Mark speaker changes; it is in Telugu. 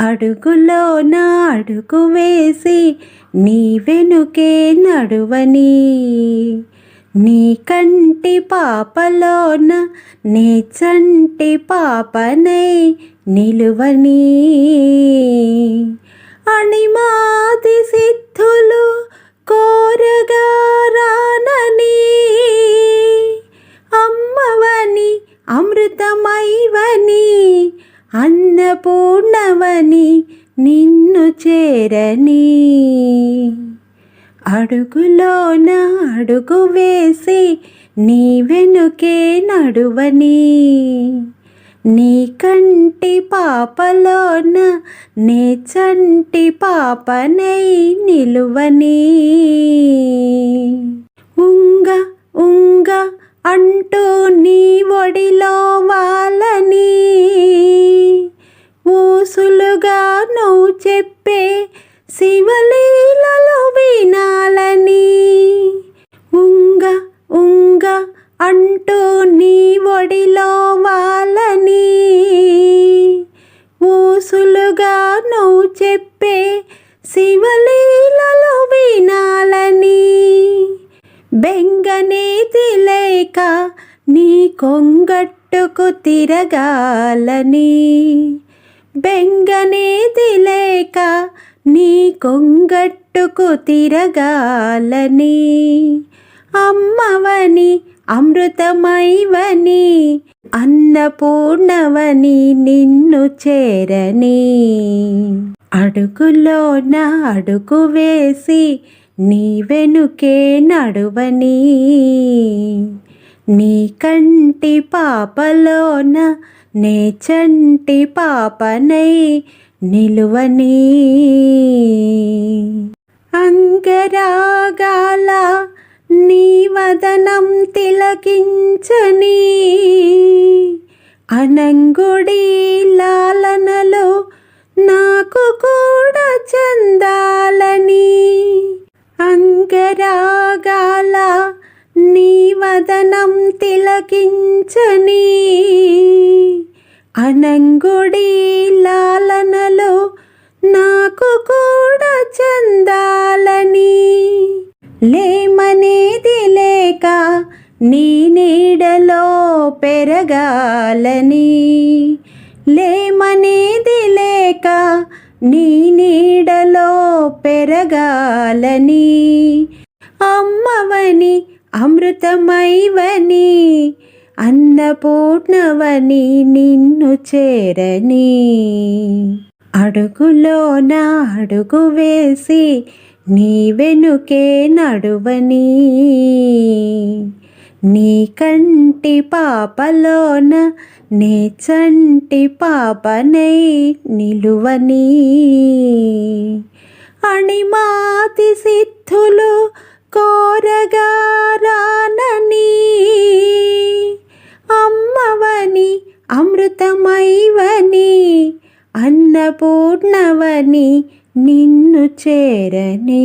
Speaker 1: అడుగులో నా అడుగు వేసి నీ వెనుకే నడువని. నీ కంటి పాపలోన నీ చంటి పాపనై నిలువని. అణిమాది సిద్ధులు కోరగా రానని. అమ్మవని అమృతమైవని. అన్నపూర్ణవని నిన్ను చేరని. అడుగులోన అడుగు వేసి నీ వెనుకే నడువని. నీ కంటి పాపలోన నీ చంటి పాపనై నిలువని. ఉంగ ఉంగ అంటూ నీ ఒడిలో వాళ్ళని ఊసులుగా నువ్వు చెప్పే శివలీలలో వినాలని. ఉంగ ఉంగ అంటూ నీ ఒడిలో వాళ్ళని ఊసులుగా నువ్వు చెప్పే శివలీలలో వినాలని. బెంగనేది లేక నీ కొంగట్టుకు తిరగాలని. బెంగనేది లేక నీ కొంగట్టుకు తిరగాలని. అమ్మవని అమృతమైవని అన్నపూర్ణవని నిన్ను చేరని. అడుగులోన అడుగు వేసి నీ వెనుకే నడువని. నీ కంటి పాపలోన నే చంటి పాపనై నిలువని. అంగరాగాల నీ వదనం తిలకించని. అనంగుడి లాలనలో నాకు కూడా చందాలని. అంగరాగాల నీ వదనం తిలకించని. అనంగుడి లాలనలో నాకు కూడా చందాలని. లేమనేది లేక నీ నీడలో పెరగాలని. లేమనేది లేక నీ నీడలో పెరగాలని. అమ్మవని అమృతమైవని అన్నపూర్ణవని నిన్ను చేరని అడుగులో అడుగు వేసి నీ వెనుకే నడువని. నీ కంటి పాపలోన నీ చంటి పాపనై నిలువని. అణిమాతి సిద్ధులు కోరగా రానని అన్నపూర్ణవని నిన్ను చేరనే.